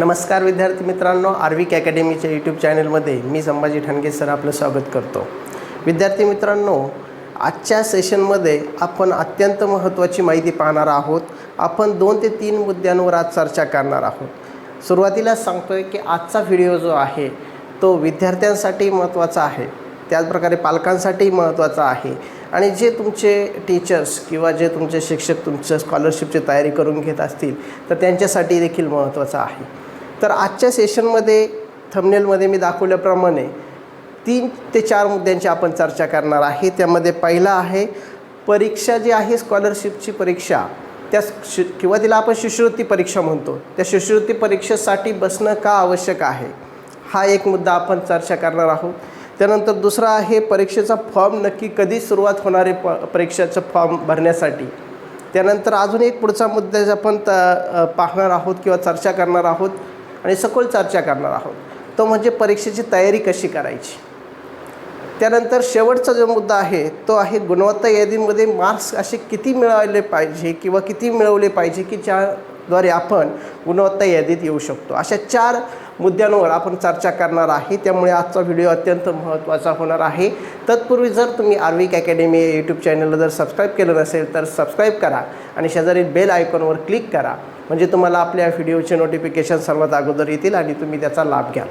नमस्कार विद्यार्थी मित्रांनो आर्विक अकॅडमीच्या यूट्यूब चॅनलमध्ये मी संभाजी ठाणगे सर आपलं स्वागत करतो. विद्यार्थी मित्रांनो आजच्या सेशनमध्ये आपण अत्यंत महत्त्वाची माहिती पाहणार आहोत. आपण दोन ते तीन मुद्द्यांवर आज चर्चा करणार आहोत. सुरुवातीला सांगतोय की आजचा व्हिडिओ जो आहे तो विद्यार्थ्यांसाठी महत्त्वाचा आहे. त्याचप्रकारे पालकांसाठीही महत्त्वाचा आहे. आणि जे तुमचे टीचर्स किंवा जे तुमचे शिक्षक तुमच्या स्कॉलरशिपची तयारी करून घेत असतील तर त्यांच्यासाठी देखील महत्त्वाचं आहे. तर आजच्या सेशनमध्ये थंबनेलमध्ये मी दाखवल्याप्रमाणे तीन ते चार मुद्द्यांची आपण चर्चा करणार आहे. त्यामध्ये पहिला आहे परीक्षा जी आहे स्कॉलरशिपची परीक्षा. त्या शि किंवा तिला आपण शिष्यवृत्ती परीक्षा म्हणतो. त्या शिष्यवृत्ती परीक्षेसाठी बसणं का आवश्यक आहे? हा एक मुद्दा आपण चर्चा करणार आहोत. त्यानंतर दुसरा आहे परीक्षेचा फॉर्म नक्की कधी सुरुवात होणारे प परीक्षेचं फॉर्म भरण्यासाठी. त्यानंतर अजून एक पुढचा मुद्दा आपण त पाहणार आहोत किंवा चर्चा करणार आहोत. आणि सखोल चर्चा करणार आहोत. तो म्हणजे परीक्षेची तयारी कशी करायची? त्यानंतर शेवटचा जो मुद्दा आहे तो आहे गुणवत्ता यादीमध्ये मार्क्स असे किती मिळवले पाहिजे किंवा किती मिळवले पाहिजे की ज्याद्वारे आपण गुणवत्ता यादीत येऊ शकतो? अशा चार मुद्द्यांवर आपण चर्चा करणार आहे. त्यामुळे आजचा व्हिडिओ अत्यंत महत्त्वाचा होणार आहे. तत्पूर्वी जर तुम्ही आर्विक अकॅडमी या यूट्यूब चॅनलला जर सबस्क्राईब केलं नसेल तर सबस्क्राईब करा आणि शेजारी बेल आयकॉनवर क्लिक करा. म्हणजे तुम्हाला आपल्या व्हिडिओचे नोटिफिकेशन सर्वात अगोदर येतील आणि तुम्ही त्याचा लाभ घ्याल.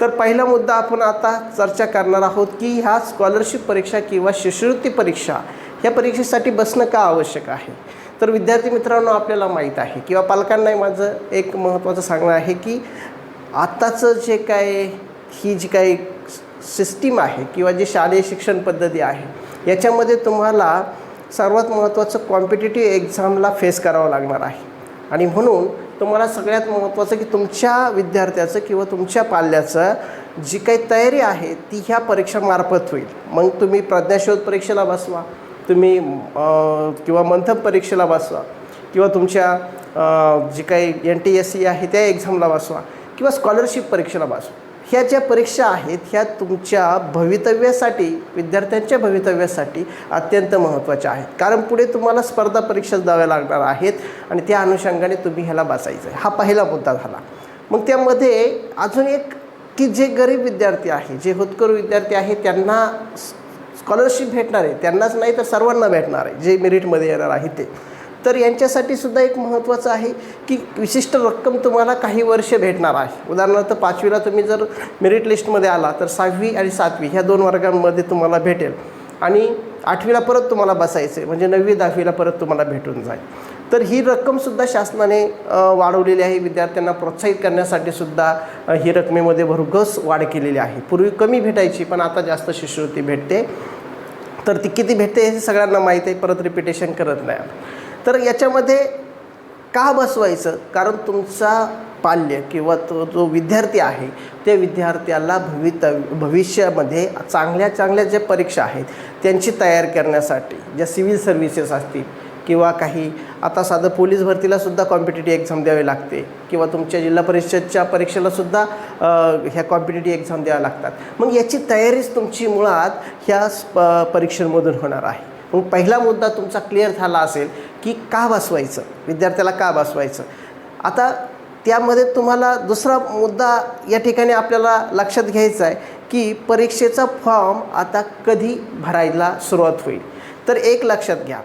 तर पहिला मुद्दा आपण आता चर्चा करणार आहोत की ह्या स्कॉलरशिप परीक्षा किंवा शिष्यवृत्ती परीक्षा ह्या परीक्षेसाठी बसणं का आवश्यक आहे? तर विद्यार्थी मित्रांनो आपल्याला माहीत आहे किंवा पालकांनाही माझं एक महत्त्वाचं सांगणं आहे की आत्ताचं जे काय ही जी काही सिस्टीम आहे किंवा जी शालेय शिक्षण पद्धती आहे याच्यामध्ये तुम्हाला सर्वात महत्त्वाचं कॉम्पिटेटिव्ह एक्झामला फेस करावं लागणार आहे. आणि म्हणून तुम्हाला सगळ्यात महत्त्वाचं की तुमच्या विद्यार्थ्याचं किंवा तुमच्या पाल्याचं जी काही तयारी आहे ती ह्या परीक्षामार्फत होईल. मग तुम्ही प्रज्ञाशोध परीक्षेला बसवा तुम्ही किंवा मंथन परीक्षेला बसवा किंवा तुमच्या जी काही एन टी एस सी आहे त्या एक्झामला बसवा किंवा स्कॉलरशिप परीक्षेला बसवा. ह्या ज्या परीक्षा आहेत ह्या तुमच्या भवितव्यासाठी विद्यार्थ्यांच्या भवितव्यासाठी अत्यंत महत्त्वाच्या आहेत. कारण पुढे तुम्हाला स्पर्धा परीक्षा द्याव्या लागणार आहेत आणि त्या अनुषंगाने तुम्ही ह्याला बसायचं आहे हा पहिला मुद्दा झाला. मग त्यामध्ये अजून एक की जे गरीब विद्यार्थी आहे जे होतकरू विद्यार्थी आहे त्यांना स्कॉलरशिप भेटणार आहे त्यांनाच नाही तर सर्वांना भेटणार आहे जे मेरिटमध्ये येणार आहे ते. तर यांच्यासाठी सुद्धा एक महत्त्वाचं आहे की विशिष्ट रक्कम तुम्हाला काही वर्ष भेटणार आहे. उदाहरणार्थ पाचवीला तुम्ही जर मेरिट लिस्टमध्ये आला तर सहावी आणि सातवी ह्या दोन वर्गांमध्ये तुम्हाला भेटेल. आणि आठवीला परत तुम्हाला बसायचं आहे म्हणजे नववी दहावीला परत तुम्हाला भेटून जाईल. तर ही रक्कमसुद्धा शासनाने वाढवलेली आहे. विद्यार्थ्यांना प्रोत्साहित करण्यासाठी सुद्धा ही रकमेमध्ये भरघोस वाढ केलेली आहे. पूर्वी कमी भेटायची पण आता जास्त शिष्यवृत्ती भेटते. तर ती किती भेटते हे सगळ्यांना माहीत आहे परत रिपिटेशन करत नाही तर याच्यामध्ये का बसवायचं? कारण तुमचा पाल्य किंवा तो जो विद्यार्थी आहे त्या विद्यार्थ्याला भवित भविष्यामध्ये चांगल्या चांगल्या ज्या परीक्षा आहेत त्यांची तयार करण्यासाठी ज्या सिव्हिल सर्व्हिसेस असतील किंवा काही आता साधं पोलीस भरतीला सुद्धा कॉम्पिटेटिव्ह एक्झाम द्यावी लागते किंवा तुमच्या जिल्हा परिषदच्या परीक्षेला सुद्धा ह्या कॉम्पिटेटिव्ह एक्झाम द्याव्या लागतात. मग याची तयारीच तुमची मुळात ह्या स्प परीक्षेमधून होणार आहे. मग पहिला मुद्दा तुमचा क्लिअर झाला असेल की का बसवायचं? विद्यार्थ्याला का बसवायचं? आता त्यामध्ये तुम्हाला दुसरा मुद्दा या ठिकाणी आपल्याला लक्षात घ्यायचा आहे की परीक्षेचा फॉर्म आता कधी भरायला सुरुवात होईल? तर एक लक्षात घ्या.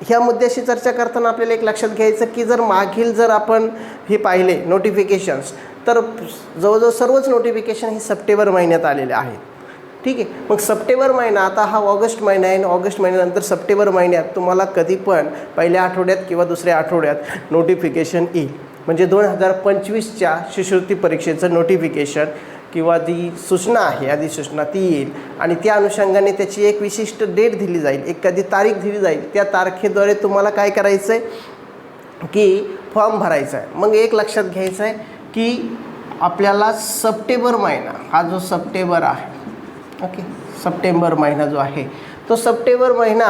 ह्या मुद्द्याशी चर्चा करताना आपल्याला एक लक्षात घ्यायचं की जर मागील जर आपण हे पाहिले नोटिफिकेशन्स तर जवळजवळ सर्वच नोटिफिकेशन हे सप्टेंबर महिन्यात आलेले आहेत. ठीक आहे. मग सप्टेंबर महिना आता हा ऑगस्ट महिना आहे आणि ऑगस्ट महिन्यानंतर सप्टेंबर महिन्यात तुम्हाला कधी पण पहिल्या आठवड्यात किंवा दुसऱ्या आठवड्यात नोटिफिकेशन येईल. म्हणजे दोन हजार पंचवीसच्या शिष्यवृत्ती परीक्षेचं नोटिफिकेशन किंवा जी सूचना आहे अधिसूचना ती येईल. आणि त्या अनुषंगाने त्याची एक विशिष्ट डेट दिली जाईल. एखादी तारीख दिली जाईल. त्या तारखेद्वारे तुम्हाला काय करायचं आहे की फॉर्म भरायचा आहे मग एक लक्षात घ्यायचं आहे की आपल्याला सप्टेंबर महिना हा जो सप्टेंबर आहे ओके. सप्टेंबर महिना जो आहे तो सप्टेंबर महिना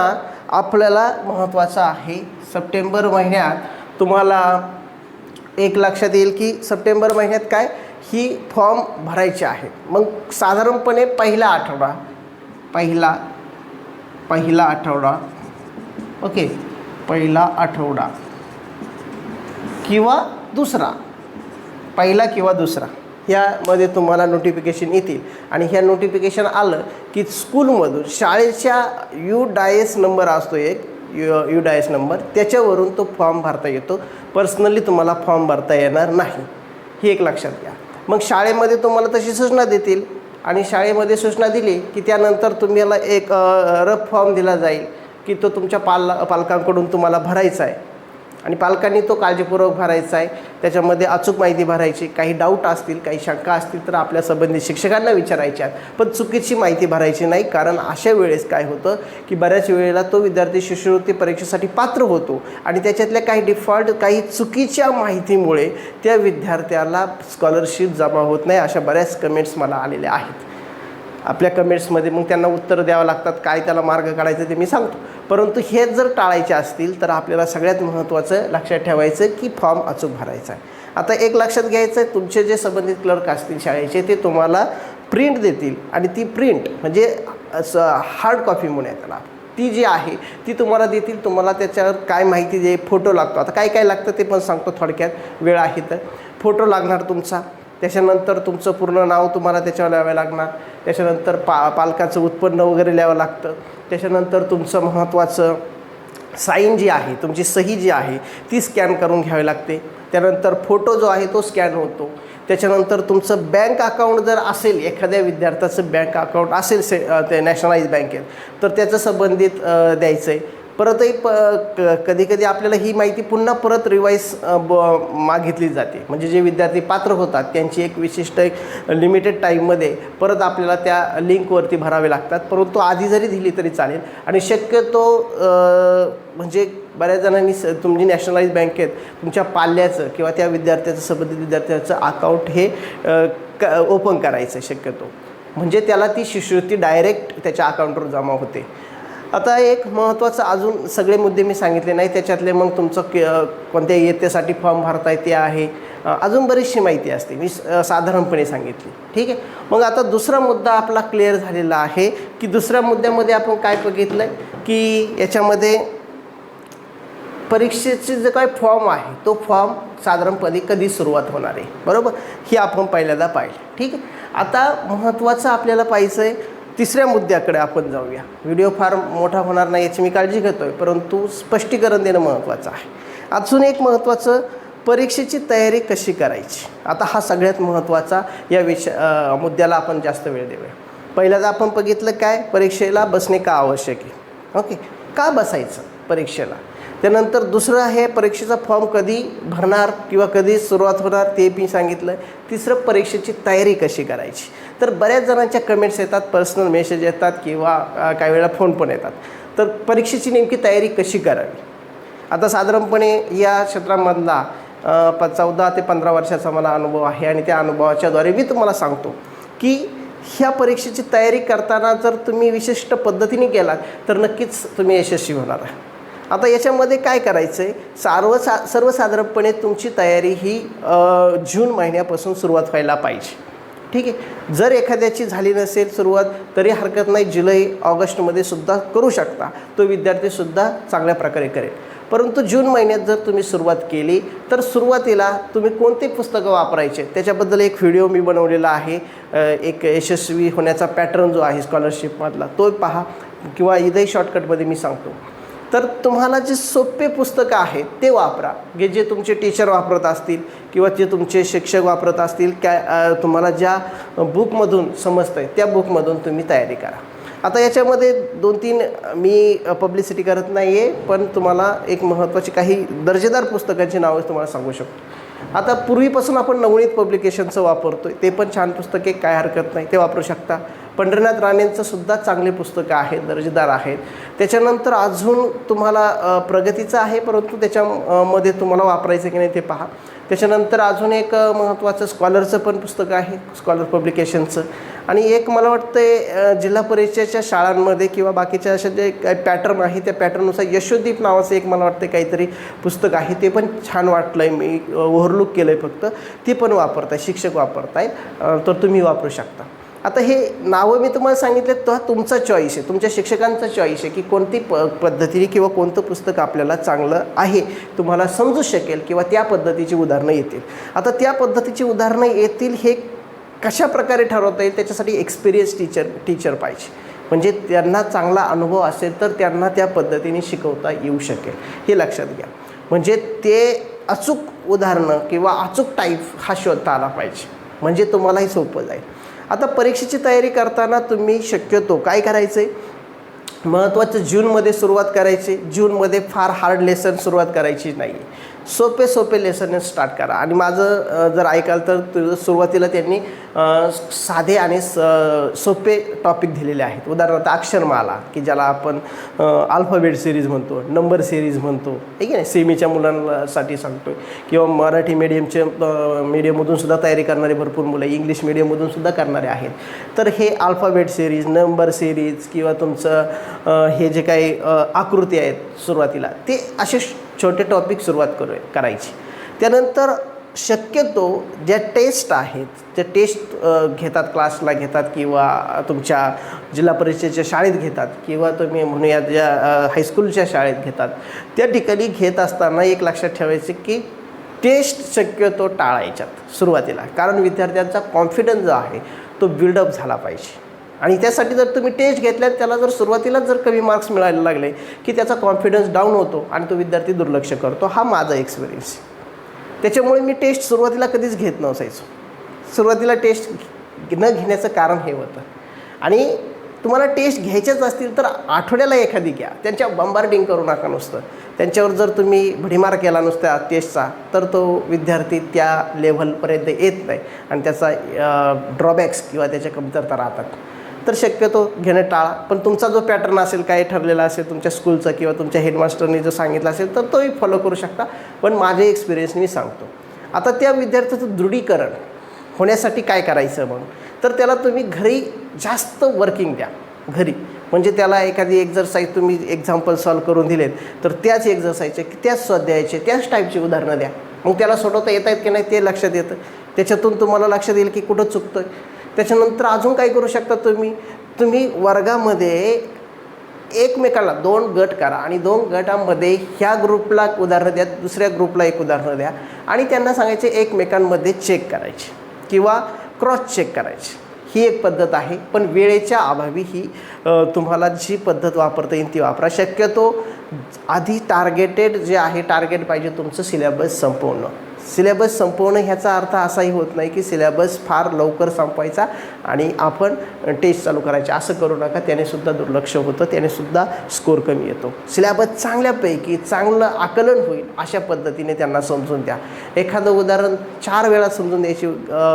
आपल्याला महत्त्वाचा आहे. सप्टेंबर महिन्यात तुम्हाला एक लक्षात येईल की सप्टेंबर महिन्यात काय? ही फॉर्म भरायचे आहे. मग साधारणपणे पहिला आठवडा पहिला पहिला आठवडा ओके पहिला आठवडा किंवा दुसरा पहिला किंवा दुसरा. ह्यामध्ये तुम्हाला नोटिफिकेशन येतील. आणि ह्या नोटिफिकेशन आलं की स्कूलमधून शाळेच्या यू डायस नंबर असतो एक यू यू डायस नंबर त्याच्यावरून तो फॉर्म भरता येतो. पर्सनली तुम्हाला फॉर्म भरता येणार नाही. ही एक लक्षात घ्या. मग शाळेमध्ये तुम्हाला तशी सूचना देतील. आणि शाळेमध्ये सूचना दिली की त्यानंतर तुम्हाला एक रफ फॉर्म दिला जाईल. की तो तुमच्या पाल पालकांकडून तुम्हाला भरायचा आहे. आणि पालकांनी तो काळजीपूर्वक भरायचा आहे. त्याच्यामध्ये अचूक माहिती भरायची. काही डाऊट असतील काही शंका असतील तर आपल्या संबंधित शिक्षकांना विचारायच्या पण चुकीची माहिती भरायची नाही. कारण अशा वेळेस काय होतं की बऱ्याच वेळेला तो विद्यार्थी शिष्यवृत्ती परीक्षेसाठी पात्र होतो. आणि त्याच्यातल्या काही डिफॉल्ट काही चुकीच्या माहितीमुळे त्या विद्यार्थ्याला स्कॉलरशिप जमा होत नाही अशा बऱ्याच कमेंट्स मला आलेल्या आहेत. आपल्या कमेंट्समध्ये मग त्यांना उत्तर द्यावं लागतात काय त्याला मार्ग काढायचं ते मी सांगतो. परंतु हेच जर टाळायचे असतील तर आपल्याला सगळ्यात महत्त्वाचं लक्षात ठेवायचं की फॉर्म अचूक भरायचा आहे. आता एक लक्षात घ्यायचं आहे तुमचे जे संबंधित क्लर्क असतील शाळेचे ते तुम्हाला प्रिंट देतील आणि ती प्रिंट म्हणजे असं हार्ड कॉपी म्हणूया त्याला ती जी आहे ती तुम्हाला देतील तुम्हाला त्याच्यावर काय माहिती दे फोटो लागतो. आता काय काय लागतं ते पण सांगतो थोडक्यात वेळ आहे तर. फोटो लागणार तुमचा. त्याच्यानंतर तुमचं पूर्ण नाव तुम्हाला त्याच्यावर लिहावं लागणार. त्याच्यानंतर पा पालकाचं उत्पन्न वगैरे लिहावं लागतं. त्याच्यानंतर तुमचं महत्त्वाचं साईन जी आहे तुमची सही जी आहे ती स्कॅन करून घ्यावी लागते. त्यानंतर फोटो जो आहे तो स्कॅन होतो. त्याच्यानंतर तुमचं बँक अकाउंट जर असेल एखाद्या विद्यार्थ्याचं बँक अकाउंट असेल से ते नॅशनलाइज बँकेत तर त्याचं संबंधित द्यायचं आहे परतही प क कधीकधी आपल्याला ही माहिती पुन्हा परत रिवाईज ब मागितली जाते. म्हणजे जे विद्यार्थी पात्र होतात त्यांची एक विशिष्ट एक लिमिटेड टाईममध्ये परत आपल्याला त्या लिंकवरती भरावे लागतात. परंतु आधी जरी दिली तरी चालेल. आणि शक्यतो म्हणजे बऱ्याच जणांनी स तुमची नॅशनलाइज बँकेत तुमच्या पाल्याचं किंवा त्या विद्यार्थ्याचं संबंधित विद्यार्थ्याचं अकाउंट हे क ओपन करायचं आहे शक्यतो. म्हणजे त्याला ती शिष्यवृत्ती डायरेक्ट त्याच्या अकाउंटवर जमा होते. आता एक महत्त्वाचं अजून सगळे मुद्दे मी सांगितले नाही त्याच्यातले मग तुमचं के कोणत्या येतेसाठी फॉर्म भरता येते आहे. अजून बरीचशी माहिती असते मी साधारणपणे सांगितली. ठीक आहे? मग आता दुसरा मुद्दा आपला क्लिअर झालेला आहे की दुसऱ्या मुद्द्यामध्ये आपण काय बघितलं आहे की याच्यामध्ये परीक्षेचे जे काय फॉर्म आहे तो फॉर्म साधारणपणे कधी सुरुवात होणार आहे. बरोबर? हे आपण पहिल्यांदा पाहिलं. ठीक आहे? आता महत्त्वाचं आपल्याला पाहिजे आहे तिसऱ्या मुद्द्याकडे आपण जाऊया. व्हिडिओ फार मोठा होणार नाही याची मी काळजी घेतो आहे परंतु स्पष्टीकरण देणं महत्त्वाचं आहे. अजून एक महत्त्वाचं परीक्षेची तयारी कशी करायची? आता हा सगळ्यात महत्त्वाचा या विषय मुद्द्याला आपण जास्त वेळ देऊया. पहिल्यांदा आपण बघितलं काय? परीक्षेला बसणे का आवश्यक आहे? ओके. का बसायचं परीक्षेला? त्यानंतर दुसरं आहे परीक्षेचा फॉर्म कधी भरणार किंवा कधी सुरुवात होणार ते मी सांगितलं तिसरं परीक्षेची तयारी कशी करायची? तर बऱ्याच जणांच्या कमेंट्स येतात पर्सनल मेसेज येतात किंवा काही वेळा फोन पण येतात. तर परीक्षेची नेमकी तयारी कशी करावी? आता साधारणपणे या क्षेत्रामधला प चौदा ते पंधरा वर्षाचा मला अनुभव आहे आणि त्या अनुभवाच्याद्वारे मी तुम्हाला सांगतो की ह्या परीक्षेची तयारी करताना जर तुम्ही विशिष्ट पद्धतीने केलात तर नक्कीच तुम्ही यशस्वी होणार आहे. आता याच्यामध्ये काय करायचं आहे सर्वसा सर्वसाधारणपणे तुमची तयारी ही जून महिन्यापासून सुरुवात व्हायला पाहिजे. ठीक आहे? जर एखाद्याची झाली नसेल सुरुवात तरी हरकत नाही. जुलै ऑगस्टमध्ये सुद्धा करू शकता. तो विद्यार्थीसुद्धा चांगल्या प्रकारे करेल. परंतु जून महिन्यात जर तुम्ही सुरुवात केली तर सुरुवातीला तुम्ही कोणते पुस्तकं वापरायचे? त्याच्याबद्दल एक व्हिडिओ मी बनवलेला आहे. एक यशस्वी होण्याचा पॅटर्न जो आहे स्कॉलरशिपमधला तो पहा किंवा इथंही शॉर्टकटमध्ये मी सांगतो. तर तुम्हाला जे सोपे पुस्तकं आहेत ते वापरा. की जे तुमचे टीचर वापरत असतील किंवा जे तुमचे शिक्षक वापरत असतील काय तुम्हाला ज्या बुकमधून समजतं आहे त्या बुकमधून तुम्ही तयारी करा. आता याच्यामध्ये दोन तीन मी पब्लिसिटी करत नाही आहे पण तुम्हाला एक महत्त्वाची काही दर्जेदार पुस्तकांची नावं तुम्हाला सांगू शकतो. आता पूर्वीपासून आपण नवनीत पब्लिकेशनचं वापरतो आहे ते पण छान पुस्तके काय हरकत नाही ते वापरू शकता. पंढरीनाथ राणेंचं सुद्धा चांगले पुस्तकं आहेत दर्जेदार आहेत. त्याच्यानंतर अजून तुम्हाला प्रगतीचं आहे परंतु त्याच्यामध्ये तुम्हाला वापरायचं की नाही ते पहा. त्याच्यानंतर अजून एक महत्त्वाचं स्कॉलरचं पण पुस्तक आहे स्कॉलर पब्लिकेशनचं आणि एक मला वाटतं जिल्हा परिषदेच्या शाळांमध्ये किंवा बाकीच्या अशा जे काही पॅटर्न आहे त्या पॅटर्ननुसार यशोदीप नावाचं एक मला वाटतं काहीतरी पुस्तक आहे. ते पण छान वाटलं आहे मी ओव्हरलुक केलं आहे फक्त. ते पण वापरताय शिक्षक वापरतायत. आहे तर तुम्ही वापरू शकता. आता हे नावं मी तुम्हाला सांगितले तो तुमचा चॉईस आहे. तुमच्या शिक्षकांचा चॉईस आहे की कोणती प पद्धतीने किंवा कोणतं पुस्तक आपल्याला चांगलं आहे तुम्हाला समजू शकेल किंवा त्या पद्धतीची उदाहरणं येतील. आता त्या पद्धतीची उदाहरणं येतील हे कशा प्रकारे ठरवता येईल त्याच्यासाठी एक्सपिरियन्स टीचर टीचर पाहिजे. म्हणजे त्यांना चांगला अनुभव असेल तर त्यांना त्या पद्धतीने शिकवता येऊ शकेल. हे लक्षात घ्या. म्हणजे ते अचूक उदाहरणं किंवा अचूक टाईप हा शोधता आला पाहिजे. म्हणजे तुम्हालाही सोपं जाईल. आता परीक्षेची तयारी करताना तुम्ही शक्यतो काय करायचं? आहे महत्त्वाचं जूनमध्ये सुरुवात करायची. जूनमध्ये फार हार्ड लेसन सुरुवात करायची नाही. सोपे सोपे लेसन स्टार्ट करा. आणि माझं जर ऐकाल तर तुझं सुरुवातीला त्यांनी साधे आणि स सोपे टॉपिक दिलेले आहेत. उदाहरणार्थ अक्षरमाला की ज्याला आपण अल्फाबेट सिरीज म्हणतो नंबर सिरीज म्हणतो. ठीक आहे? ना सेमीच्या मुलांसाठी सांगतो किंवा मराठी मीडियमचे मीडियममधून सुद्धा तयारी करणारे भरपूर मुलं इंग्लिश मीडियममधून सुद्धा करणारे आहेत. तर हे अल्फाबेट सिरीज नंबर सिरीज किंवा तुमचं हे जे काही आकृती आहेत सुरुवातीला ते असे छोटे टॉपिक सुरुवात करू करायची. त्यानंतर शक्यतो ज्या टेस्ट आहेत त्या टेस्ट घेतात क्लासला घेतात किंवा तुमच्या जिल्हा परिषदेच्या शाळेत घेतात किंवा तुम्ही म्हणूया ज्या हायस्कूलच्या शाळेत घेतात त्या ठिकाणी घेत असताना एक लक्षात ठेवायचे की टेस्ट शक्यतो टाळायच्यात सुरुवातीला. कारण विद्यार्थ्यांचा कॉन्फिडन्स जो आहे तो बिल्डअप झाला पाहिजे. आणि त्यासाठी जर तुम्ही टेस्ट घेतल्यात त्याला जर सुरुवातीलाच जर कमी मार्क्स मिळायला लागले की त्याचा कॉन्फिडन्स डाऊन होतो आणि तो विद्यार्थी दुर्लक्ष करतो हा माझा एक्सपिरियन्स त्याच्यामुळे मी टेस्ट सुरुवातीला कधीच घेत नसायचो. सुरुवातीला टेस्ट न घेण्याचं कारण हे होतं. आणि तुम्हाला टेस्ट घ्यायच्याच असतील तर आठवड्याला एखादी घ्या. त्यांच्या बंबार्डिंग करू नका नुसतं. त्यांच्यावर जर तुम्ही भडीमार केला नुसत्या टेस्टचा तर तो विद्यार्थी त्या लेव्हलपर्यंत येत नाही. आणि त्याचा ड्रॉबॅक्स किंवा त्याच्या कमतरता राहतात. तर शक्यतो घेणं टाळा. पण तुमचा जो पॅटर्न असेल काय ठरलेला असेल तुमच्या स्कूलचा किंवा तुमच्या हेडमास्टरनी जो सांगितलं असेल तर तोही फॉलो करू शकता. पण माझ्या एक्सपिरियन्सने मी सांगतो. आता त्या विद्यार्थ्याचं दृढीकरण होण्यासाठी काय करायचं मग? तर त्याला तुम्ही घरी जास्त वर्किंग द्या. घरी. म्हणजे त्याला एखादी एक्झरसाईज तुम्ही एक्झाम्पल सॉल्व करून दिलेत तर त्याच एक्झरसाईजचे त्याच स्वाध्यायाचे त्याच टाईपची उदाहरणं द्या. मग त्याला सोडवता येत आहेत की नाही ते लक्षात येतं. त्याच्यातून तुम्हाला लक्षात येईल की कुठं चुकतं आहे त्याच्यानंतर अजून काय करू शकता तुम्ही? तुम्ही वर्गामध्ये एकमेकाला दोन गट करा आणि दोन गटामध्ये ह्या ग्रुपला उदाहरणं द्या दुसऱ्या ग्रुपला एक उदाहरणं द्या आणि त्यांना सांगायचे एकमेकांमध्ये चेक करायचे किंवा क्रॉस चेक करायचे. ही एक पद्धत आहे पण वेळेच्या अभावी ही तुम्हाला जी पद्धत वापरता येईल ती वापरा. शक्यतो आधी टार्गेटेड जे आहे टार्गेट पाहिजे तुमचं सिलेबस संपवणं. सिलेबस संपवणं ह्याचा अर्थ असाही होत नाही की सिलेबस फार लवकर संपवायचा आणि आपण टेस्ट चालू करायचे. असं करू नका. त्याने सुद्धा दुर्लक्ष होतं. त्याने सुद्धा स्कोर कमी येतो. सिलेबस चांगल्यापैकी चांगलं आकलन होईल अशा पद्धतीने त्यांना समजून द्या. एखादं उदाहरण चार वेळा समजून द्यायची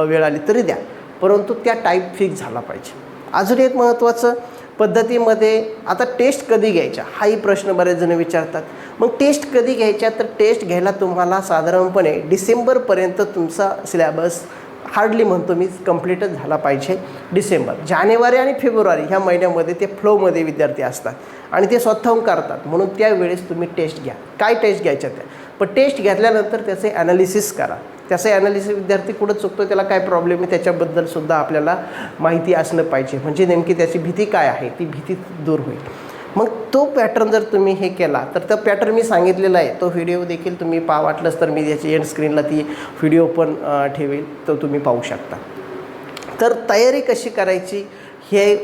वेळ आली तरी द्या. परंतु त्या टाईप फिक्स झाला पाहिजे. अजून एक महत्त्वाचं पद्धतीमध्ये आता टेस्ट कधी घ्यायच्या? हाही प्रश्न बरेच जण विचारतात. मग टेस्ट कधी घ्यायच्या? तर टेस्ट घ्यायला तुम्हाला साधारणपणे डिसेंबरपर्यंत तुमचा सिलॅबस हार्डली म्हणतो मी कंप्लीटच झाला पाहिजे. डिसेंबर जानेवारी आणि फेब्रुवारी ह्या महिन्यामध्ये ते फ्लोमध्ये विद्यार्थी असतात आणि ते स्वतःहून करतात. म्हणून त्यावेळेस तुम्ही टेस्ट घ्या. काय टेस्ट घ्यायच्या त्या? पण टेस्ट घेतल्यानंतर त्याचे ॲनालिसिस करा. त्याचं ॲनालिसिस विद्यार्थी कुठं चुकतो त्याला काय प्रॉब्लेम आहे त्याच्याबद्दल सुद्धा आपल्याला माहिती असणं पाहिजे. म्हणजे नेमकी त्याची भीती काय आहे ती भीती दूर होईल. मग तो पॅटर्न जर तुम्ही हे केला तर तो पॅटर्न मी सांगितलेला आहे. तो व्हिडिओ देखील तुम्ही पा वाटलंच तर मी याची एंड स्क्रीनला ती व्हिडिओ पण ठेवेल तो तुम्ही पाहू शकता. तर तयारी कशी करायची हे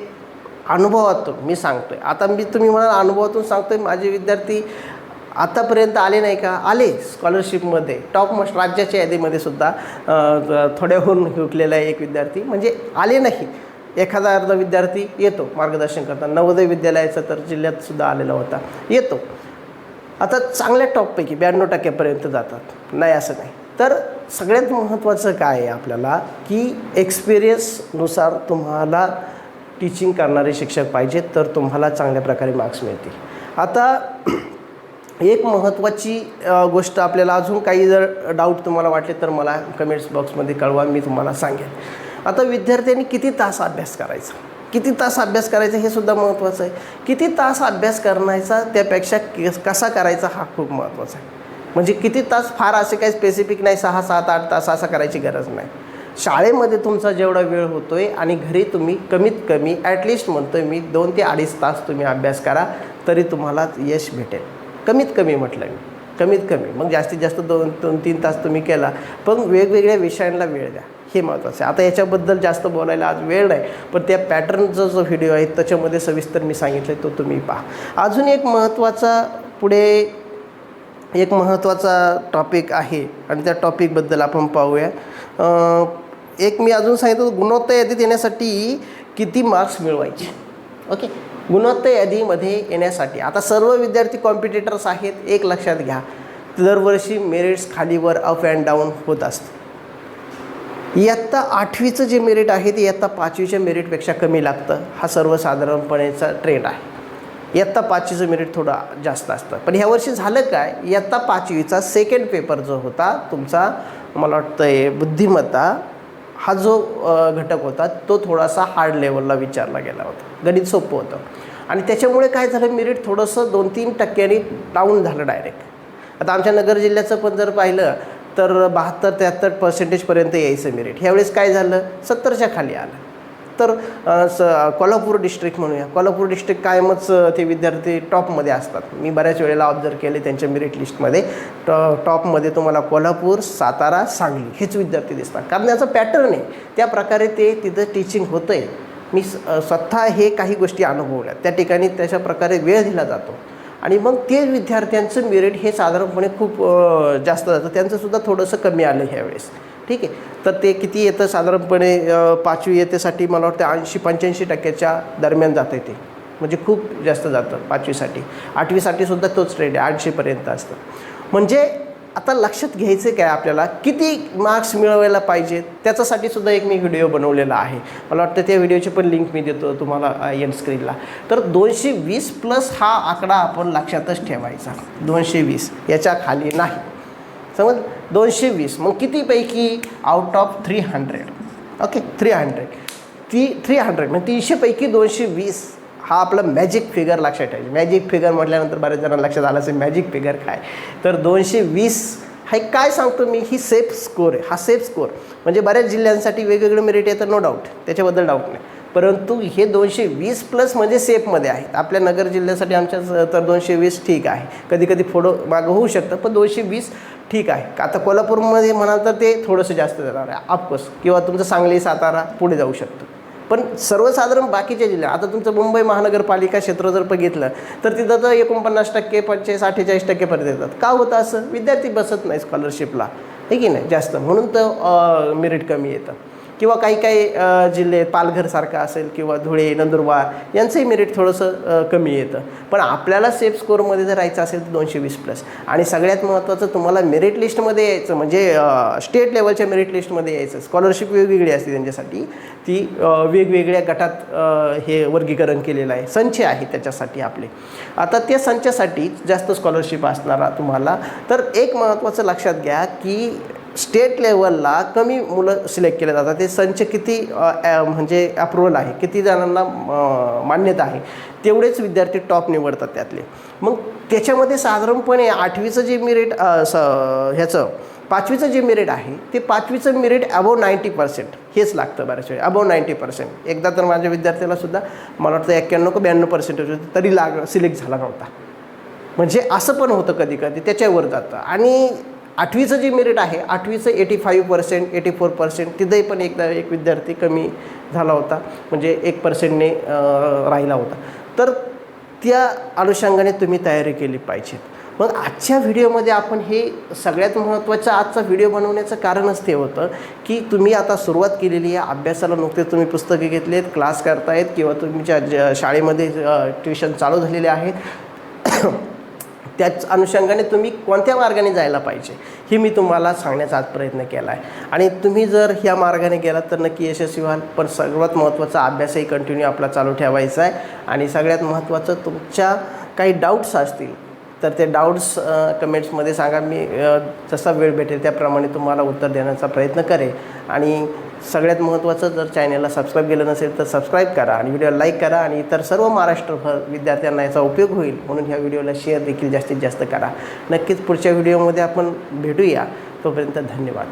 अनुभवातून मी सांगतो आहे आता मी तुम्ही म्हणाल अनुभवातून सांगतो आहे माझे विद्यार्थी आतापर्यंत आले नाही का? आले स्कॉलरशिपमध्ये टॉप मोस्ट राज्याच्या यादीमध्ये सुद्धा थोड्याहून हुकलेला आहे एक विद्यार्थी. म्हणजे आले नाही. एखादा अर्धा विद्यार्थी येतो मार्गदर्शन करताना. नवोदय विद्यालयाचा तर जिल्ह्यात सुद्धा आलेला होता. येतो. आता चांगल्या टॉपपैकी ब्याण्णव टक्क्यापर्यंत जातात. नाही असं नाही. तर सगळ्यात महत्त्वाचं काय आहे आपल्याला? की एक्सपिरियन्सनुसार तुम्हाला टीचिंग करणारे शिक्षक पाहिजेत तर तुम्हाला चांगल्या प्रकारे मार्क्स मिळतील. आता एक महत्त्वाची गोष्ट आपल्याला अजून काही जर डाऊट तुम्हाला वाटले तर मला कमेंट्स बॉक्समध्ये कळवा मी तुम्हाला सांगेन. आता विद्यार्थ्यांनी किती तास अभ्यास करायचा? किती तास अभ्यास करायचा हे सुद्धा महत्त्वाचं आहे. किती तास अभ्यास करण्याचा त्यापेक्षा कसा करायचा हा खूप महत्त्वाचा आहे. म्हणजे किती तास फार असे काही स्पेसिफिक नाही सहा सात आठ तास असा करायची गरज नाही. शाळेमध्ये तुमचा जेवढा वेळ होतो आहे आणि घरी तुम्ही कमीत कमी ॲटलिस्ट म्हणतो मी दोन ते अडीच तास तुम्ही अभ्यास करा तरी तुम्हाला यश भेटेल. कमीत कमी म्हटलं मी. कमीत कमी. मग जास्तीत जास्त दोन दोन तीन तास तुम्ही केला. पण वेगवेगळ्या विषयांना वेळ द्या. हे महत्त्वाचं आहे. आता याच्याबद्दल जास्त बोलायला आज वेळ नाही पण त्या पॅटर्नचा जो व्हिडिओ आहे त्याच्यामध्ये सविस्तर मी सांगितलं आहे तो तुम्ही पहा. अजून एक महत्त्वाचा पुढे एक महत्त्वाचा टॉपिक आहे आणि त्या टॉपिकबद्दल आपण पाहूया. एक मी अजून सांगितलं गुणवत्ता यादीत येण्यासाठी किती मार्क्स मिळवायचे? ओके गुणवत्ता यादीमध्ये येण्यासाठी. आता सर्व विद्यार्थी कॉम्पिटेटर्स आहेत एक लक्षात घ्या. दरवर्षी मेरिट्स खालीवर अप अँड डाऊन होत असते. इयत्ता आठवीचं जे मेरिट आहे ते इयत्ता पाचवीच्या मेरिटपेक्षा कमी लागतं. हा सर्वसाधारणपणेचा ट्रेंड आहे. इयत्ता पाचवीचं मेरिट थोडं जास्त असतं. पण ह्यावर्षी झालं काय? इयत्ता पाचवीचा सेकंड पेपर जो होता तुमचा मला वाटतं आहे बुद्धिमत्ता हा जो घटक होता तो थोडासा हार्ड लेवलला विचारला गेला होता. गणित सोपं होतं. आणि त्याच्यामुळे काय झालं मेरिट थोडंसं दोन तीन टक्क्यांनी डाऊन झालं डायरेक्ट आता आमच्या नगर जिल्ह्याचं पण जर पाहिलं तर बहात्तर त्र्याहत्तर पर्सेंटेजपर्यंत यायचं मेरिट ह्यावेळेस काय झालं सत्तरच्या खाली आलं. तर स कोल्हापूर डिस्ट्रिक्ट म्हणूया. कोल्हापूर डिस्ट्रिक्ट कायमच ते विद्यार्थी टॉपमध्ये असतात. मी बऱ्याच वेळेला ऑब्झर्व केले त्यांच्या मेरिट लिस्टमध्ये टॉ टॉपमध्ये तुम्हाला कोल्हापूर सातारा सांगली हेच विद्यार्थी दिसतात. कारण याचं पॅटर्न आहे. त्या प्रकारे ते तिथं टीचिंग होतं आहे मी स- स्वतः हे काही गोष्टी अनुभवल्या. त्या ठिकाणी त्याच्या प्रकारे वेळ दिला जातो. आणि मग ते विद्यार्थ्यांचं मेरिट हे साधारणपणे खूप जास्त जातं. त्यांचंसुद्धा थोडंसं कमी आलं ह्यावेळेस. ठीक आहे. तर ते किती येतं? साधारणपणे पाचवी येतेसाठी मला वाटतं ऐंशी पंच्याऐंशी टक्क्याच्या दरम्यान जातं ते. म्हणजे खूप जास्त जातं पाचवीसाठी. आठवीसाठी सुद्धा तोच रेट आहे आठशेपर्यंत असतं. म्हणजे आता लक्षात घ्यायचं काय आपल्याला? किती मार्क्स मिळवायला पाहिजेत? त्याच्यासाठी सुद्धा एक मी व्हिडिओ बनवलेला आहे. मला वाटतं त्या व्हिडिओची पण लिंक मी देतो तुम्हाला एन स्क्रीनला तर दोनशे वीस प्लस हा आकडा आपण लक्षातच ठेवायचा. दोनशे वीस याच्या खाली नाही. समज दोनशे वीस मग कितीपैकी? Out of three hundred okay three hundred ती थ्री हंड्रेड म्हणजे तीनशेपैकी दोनशे वीस हा आपला मॅजिक फिगर लक्षात ठेवायचे. मॅजिक फिगर म्हटल्यानंतर बऱ्याच जणांना लक्षात आलं असेल मॅजिक फिगर काय? तर दोनशे वीस हे काय सांगतो मी? ही सेफ स्कोर आहे. हा सेफ स्कोर म्हणजे बऱ्याच जिल्ह्यांसाठी वेगवेगळं मेरिट येतं नो डाऊट त्याच्याबद्दल डाऊट नाही. परंतु हे दोनशे वीस प्लस म्हणजे सेफमध्ये आहेत. आपल्या नगर जिल्ह्यासाठी आमच्या स- तर दोनशे वीस ठीक आहे. कधी कधी फोडो मागं होऊ शकतं पण दोनशे वीस ठीक आहे. आता कोल्हापूरमध्ये म्हणाल तर ते थोडंसं जास्त जाणार आहे ऑफकोर्स किंवा तुमचं सांगली सातारा पुढे जाऊ शकतो. पण सर्वसाधारण बाकीच्या जिल्ह्या आता तुमचं मुंबई महानगरपालिका क्षेत्र जर बघितलं तर तिथं तर एकोणपन्नास टक्के पंचेचाळीस अठ्ठेचाळीस टक्केपर्यंत येतात. का होतं असं? विद्यार्थी बसत नाही स्कॉलरशिपला आहे की नाही? जास्त. म्हणून तर मेरिट कमी येतं. किंवा काही काही जिल्हे पालघरसारखा असेल किंवा धुळे नंदुरबार यांचंही मेरिट थोडंसं कमी येतं. पण आपल्याला सेफ स्कोअरमध्ये जर राहायचं असेल तर दोनशे वीस प्लस आणि सगळ्यात महत्त्वाचं तुम्हाला मेरिट लिस्टमध्ये यायचं म्हणजे स्टेट लेवलच्या मेरिट लिस्टमध्ये यायचं. स्कॉलरशिप वेगवेगळी असते त्यांच्यासाठी. ती वेगवेगळ्या गटात हे वर्गीकरण केलेलं आहे. संच आहे त्याच्यासाठी आपले. आता त्या संचासाठी जास्त स्कॉलरशिप असणारा तुम्हाला. तर एक महत्त्वाचं लक्षात घ्या की स्टेट लेवलला कमी मुलं सिलेक्ट केले जातात. ते संच किती म्हणजे अप्रुव्हल आहे किती जणांना मान्यता आहे तेवढेच विद्यार्थी टॉप निवडतात त्यातले. मग त्याच्यामध्ये साधारणपणे आठवीचं जे मेरिट स ह्याचं पाचवीचं जे मेरिट आहे ते पाचवीचं मेरिट अबव नाईंटी पर्सेंट हेच लागतं बऱ्याच वेळी अबव नाईंटी पर्सेंट एकदा तर माझ्या विद्यार्थ्याला सुद्धा मला वाटतं एक्क्याण्णव का ब्याण्णव पर्सेंटेज होते तरी लाग सिलेक्ट झाला नव्हता. म्हणजे असं पण होतं कधी कधी त्याच्यावर जातं. आणि आठवीचं जे मेरिट आहे आठवीचं eighty five percent eighty four percent तिथंही पण एकदा एक विद्यार्थी कमी झाला होता. म्हणजे एक पर्सेंटने राहिला होता. तर त्या अनुषंगाने तुम्ही तयारी केली पाहिजेत. मग आजच्या व्हिडिओमध्ये आपण हे सगळ्यात महत्त्वाचं आजचा व्हिडिओ बनवण्याचं कारणच ते होतं की तुम्ही आता सुरुवात केलेली आहे अभ्यासाला नुकतेच तुम्ही पुस्तके घेतली आहेत क्लास करतायत किंवा तुमच्या ज शाळेमध्ये ट्युशन चालू झालेले आहेत. त्याच अनुषंगाने तुम्ही कोणत्या मार्गाने जायला पाहिजे हे मी तुम्हाला सांगण्याचा आज प्रयत्न केला आहे आणि तुम्ही जर ह्या मार्गाने गेलात तर नक्की यशस्वी व्हाल पण सर्वात महत्त्वाचा अभ्यासही कंटिन्यू आपला चालू ठेवायचा आहे. आणि सगळ्यात महत्त्वाचं तुमच्या काही डाऊट्स असतील तर ते डाऊट्स कमेंट्समध्ये सांगा. मी जसा वेळ भेटेल त्याप्रमाणे तुम्हाला उत्तर देण्याचा प्रयत्न करेन. आणि सगळ्यात महत्त्वाचं जर चॅनलला सबस्क्राईब केलं नसेल तर सबस्क्राईब करा आणि व्हिडिओला लाईक करा आणि इतर सर्व महाराष्ट्रभर विद्यार्थ्यांना याचा उपयोग होईल म्हणून ह्या व्हिडिओला शेअर देखील जास्तीत जास्त करा. नक्कीच पुढच्या व्हिडिओमध्ये आपण भेटूया. तोपर्यंत धन्यवाद.